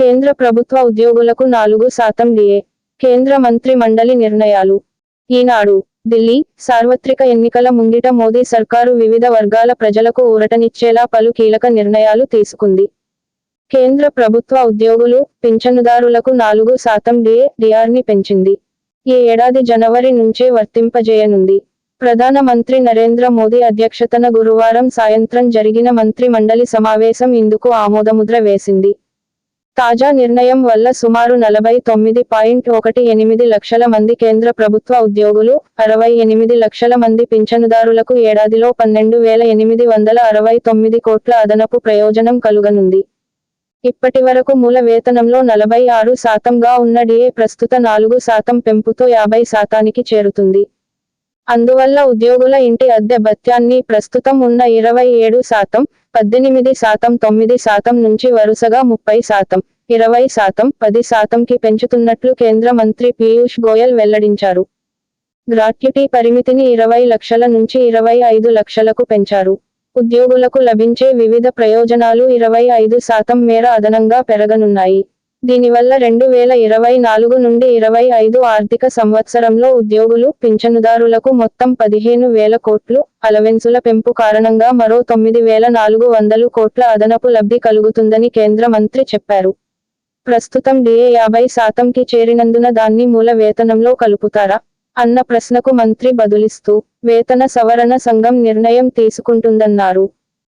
కేంద్ర ప్రభుత్వ ఉద్యోగులకు నాలుగు శాతం డిఏ కేంద్ర మంత్రి మండలి నిర్ణయాలు. ఈనాడు ఢిల్లీ సార్వత్రిక ఎన్నికల ముంగిట మోదీ సర్కారు వివిధ వర్గాల ప్రజలకు ఊరటనిచ్చేలా పలు కీలక నిర్ణయాలు తీసుకుంది. కేంద్ర ప్రభుత్వ ఉద్యోగులు పింఛనుదారులకు నాలుగు శాతం డిఏ డిఆర్ని పెంచింది. ఈ ఏడాది జనవరి నుంచే వర్తింపజేయనుంది. ప్రధానమంత్రి నరేంద్ర మోదీ అధ్యక్షతన గురువారం సాయంత్రం జరిగిన మంత్రి మండలి సమావేశం ఇందుకు ఆమోదముద్ర వేసింది. తాజా నిర్ణయం వల్ల సుమారు నలభై తొమ్మిది పాయింట్ ఒకటి ఎనిమిది లక్షల మంది కేంద్ర ప్రభుత్వ ఉద్యోగులు అరవై ఎనిమిది లక్షల మంది పింఛనుదారులకు ఏడాదిలో పన్నెండు వేల ఎనిమిది వందల అరవై తొమ్మిది కోట్ల అదనపు ప్రయోజనం కలుగనుంది. ఇప్పటి వరకు మూల వేతనంలో నలభై ఆరు శాతంగా ఉన్న డిఏ ప్రస్తుత నాలుగు శాతం పెంపుతో యాభై శాతానికి చేరుతుంది. అందువల్ల ఉద్యోగుల ఇంటి అద్దె భత్యాన్ని ప్రస్తుతం ఉన్న ఇరవై ఏడు శాతం పద్దెనిమిది శాతం తొమ్మిది శాతం నుంచి వరుసగా ముప్పై శాతం ఇరవై శాతం పది శాతంకి పెంచుతున్నట్లు కేంద్ర మంత్రి పీయూష్ గోయల్ వెల్లడించారు. గ్రాట్యుటీ పరిమితిని ఇరవై లక్షల నుంచి ఇరవై ఐదు లక్షలకు పెంచారు. ఉద్యోగులకు లభించే వివిధ ప్రయోజనాలు ఇరవై ఐదు శాతం మేర అదనంగా పెరగనున్నాయి. దీనివల్ల రెండు వేల ఇరవై నాలుగు నుండి ఇరవై ఐదు ఆర్థిక సంవత్సరంలో ఉద్యోగులు పింఛనుదారులకు మొత్తం పదిహేను వేల కోట్లు అలవెన్సుల పెంపు కారణంగా మరో తొమ్మిది వేల నాలుగు వందలు కోట్ల అదనపు లబ్ధి కలుగుతుందని కేంద్ర మంత్రి చెప్పారు. ప్రస్తుతం డిఏ యాభై శాతంకి చేరినందున దాన్ని మూల వేతనంలో కలుపుతారా? అన్న ప్రశ్నకు మంత్రి బదులిస్తూ వేతన సవరణ సంఘం నిర్ణయం తీసుకుంటుందన్నారు.